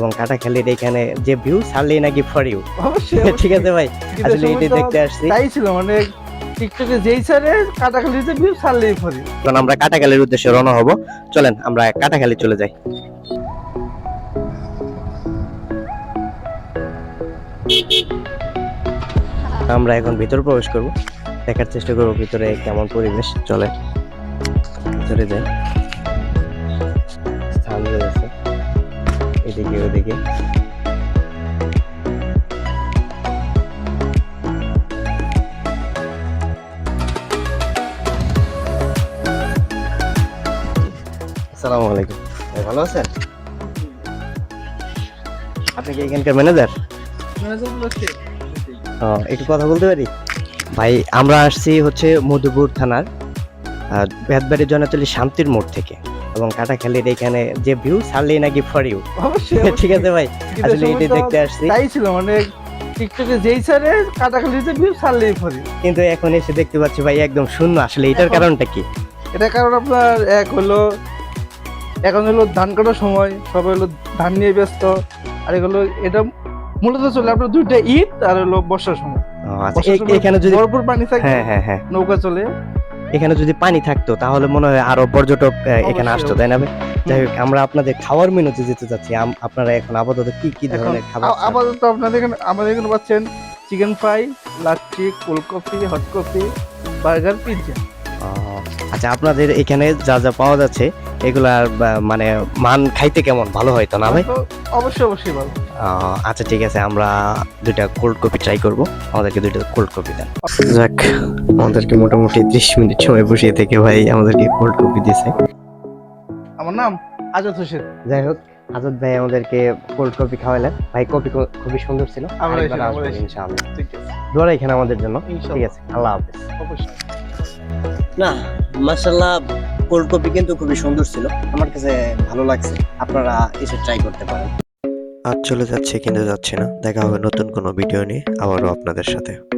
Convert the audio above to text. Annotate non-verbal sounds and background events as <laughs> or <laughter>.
এবং কাটাখালির এখানে যে ভিউ ছাড়লেই নাকি ফর ইউ <laughs> অবশ্যই ঠিক আছে ভাই আসলে সময় এটা দেখতে আসছি। তাই ছিল মানে টিকটকে যেই ছাড়ে কাটাখালিতে ভিউ ছাড়লেই ফরি এখন আমরা কাটাখালির উদ্দেশ্যে রওনা হব। চলেন আমরা কাটাখালি চলে যাই। আমরা এখন ভিতরে প্রবেশ করব। দেখার চেষ্টা করব ভিতরে কেমন পরিবেশ। চলে ভিতরে যাই। এদিকে ওদিকে আসসালামু আলাইকুম। ভালো আছেন? আপনি কি এখানকার ম্যানেজার একটু কথা বলতে পারি? ভাই আমরা আসছি হচ্ছে মধুপুর থানার বেতবাড়ি জনাতলি শান্তির মোড় থেকে। এবং কাটাখালির এখানে যে ভিউ ছাড়লেই নাকি ফর ইউ অবশ্যই <laughs> ঠিক আছে ভাই আসলে সময় এটা দেখতে আসছি। তাই ছিল মানে টিকটকে যেই ছাড়ে কাটাখালিতে ভিউ ছাড়লেই ফরি কিন্তু এখন এসে দেখতে পাচ্ছি ভাই একদম শূন্য। আসলে এটার কারণটা কি? এটা কারণ আপনার এক হলো এখন হলো ধান কাটার সময় সবাই হলো ধান নিয়ে ব্যস্ত। আর এগুলো এটা মূলত চলে আপনার দুইটা ঈদ আর হলো বর্ষার সময়। আচ্ছা সময় এখানে যদি ভরপুর পানি থাকে হ্যাঁ হ্যাঁ হ্যাঁ। নৌকা চলে। এখানে যদি পানি থাকতো তাহলে মনে হয় আরও পর্যটক এখানে আসতো তাই না যাই হোক আমরা আপনাদের খাওয়ার মেনুতে যেতে চাচ্ছি আপনারা এখন আপাতত কি কি ধরনের খাবার আপাতত আপনাদের এখানে আমাদের এখানে পাচ্ছেন chicken fry lassi cold coffee hot coffee burger pizza. আচ্ছা আপনাদের এখানে যা যা পাওয়া যাচ্ছে এগুলার মানে মান খাইতে কেমন? ভালো হয় তো না ভাই? অবশ্যই অবশ্যই ভালো। আচ্ছা ঠিক আছে আমরা দুইটা কোল্ড কপি ট্রাই করব। আমাদেরকে দুইটা কোল্ড কপি দেন। যাক আমাদেরকে মোটামুটি ত্রিশ মিনিট সময় বসিয়ে থেকে ভাই আমাদেরকে কোল্ড কফি দিয়েছে আমার নাম আজাদ হোসেন। যাই হোক আজাদ ভাই আমাদেরকে কোল্ড কফি খাওয়ালেন। ভাই কফি খুবই সুন্দর ছিল। ইনশাআল্লাহ। ঠিক আছে। দোয়ারা এখানে আমাদের জন্য। ঠিক আছে আল্লাহ হাফেজ। অবশ্যই। না মাসাল্লাহ কোল্ড কফি কিন্তু খুবই সুন্দর ছিল। আমার কাছে ভালো লাগছে। আপনারা এসে ট্রাই করতে পারেন। আজ চলে যাচ্ছে, কিন্তু যাচ্ছে না। দেখা হবে নতুন কোনো ভিডিও নিয়ে। আবারও আপনাদের সাথে।